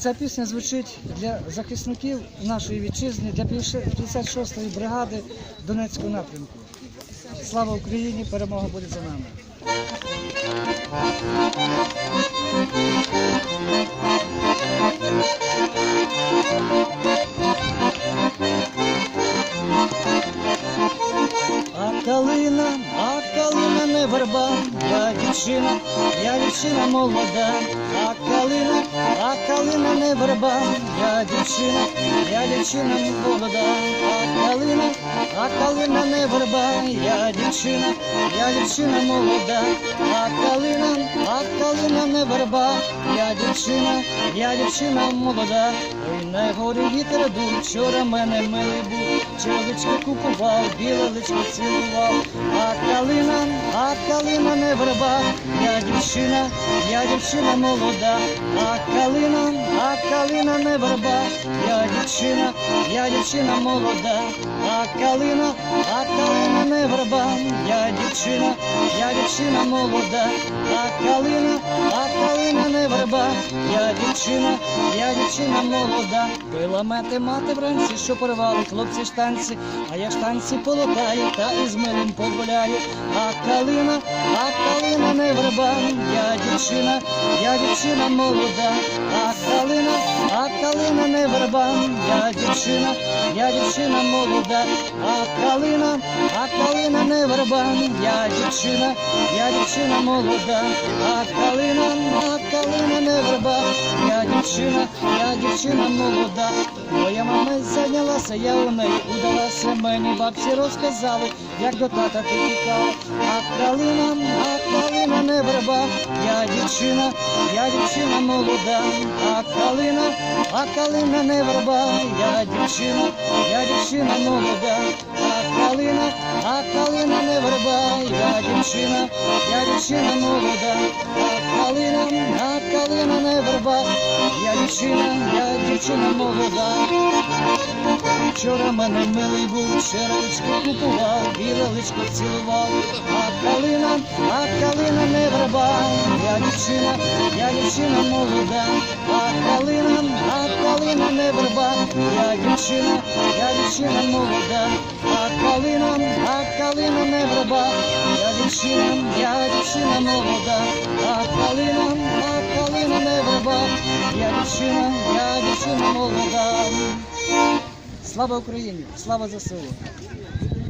ця пісня звучить для захисників нашої вітчизни, для 56-ї бригади Донецького напрямку. Слава Україні! Перемога буде за нами! А калина, а калина не верба, дівчина, я дівчина молода, а калина, а калина не верба, я дівчина, я дівчина молода, а калина, а калина не верба, я дівчина, я дівчина молода, а калина, а калина не верба, я дівчина, я дівчина молода, ой не горі вітер дув, вчора мене милий був, чоловічки купував, біле личко цілував, а калина не верба, я дівчина, я дівчина молода, а калина, а калина не верба, я дівчина, я дівчина молода, а калина, а калина не верба, я дівчина, я дівчина молода, а калина, а калина не верба, я дівчина, я дівчина молода, пила мети мати вранці, що порвали хлопці штанці, а я штанці полотаю та із милим погуляю, а калина, а калина не верба, я дівчина, я дівчина молода, а калина, а калина не верба, я дівчина, я дівчина молода, а калина, а калина не верба, я дівчина, я дівчина молода, а калина, а калина не верба, я дівчина, я дівчина молода, моя мама зайнялася, я у неї удалася, мені бабці розказали, як до тата ти тікав, а калина, а калина не верба, я дівчина, я дівчина молода, а калина, а калина не верба, я дівчина, я дівчина молода, а калина, а калина не верба, я дівчина, я дівчина молода, а калина, а калина не верба, я дівчина, я дівчина молода. Вчора мене милий був, черевички купував, біле личко цілував, а калина, а калина не верба, я дівчина, я дівчина молода, а калина, я дівчина, я дівчина молода, а калина, а калина не верба, я дівчина, я дівчина молода, а калина, а калина не верба, я дівчина, я дівчина молода. Слава Україні! Слава ЗСУ!